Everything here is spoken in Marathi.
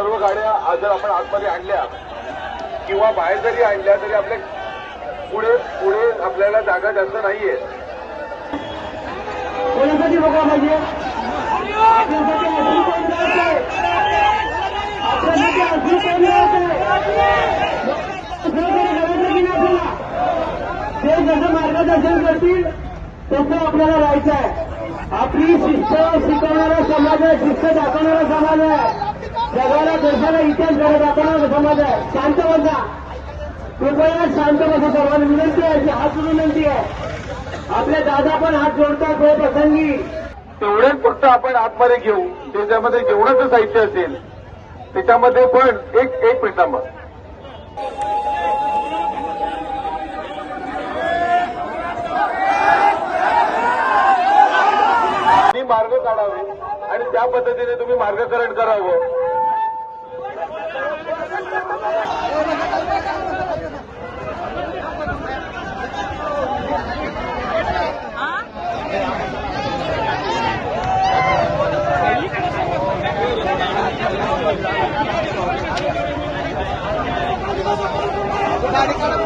सर्व गाड्या आज जर आपण आतमध्ये आणल्या किंवा बाहेर जरी आणल्या तरी आपल्या पुढे पुढे आपल्याला जागा जास्त नाहीये. कोणासाठी बघा पाहिजे? आपल्यासाठी अजून कोण आपल्यासाठी अजून कोण आपल्याला ते जसं मार्गदर्शन करतील तसं आपल्याला राहायचं आहे. आपली शिस्त शिकवणारा समाज आहे शिस्त दाखवणारा समाज आहे. जगाला देशाला इतिहास घडत आपण समाज आहे शांत बसा. कृपया शांत बसा सर्वांना. विनंती आहे की हात विनंती आहे. आपले दादा पण हात जोडतात वेळ प्रसंगी. तेवढेच फक्त आपण आतमध्ये घेऊ. त्याच्यामध्ये जेवढंच साहित्य असेल त्याच्यामध्ये पण एक एक मिनिट थांबा. मार्ग काढावे आणि त्या पद्धतीने तुम्ही मार्गकरण करावं. गाड़ी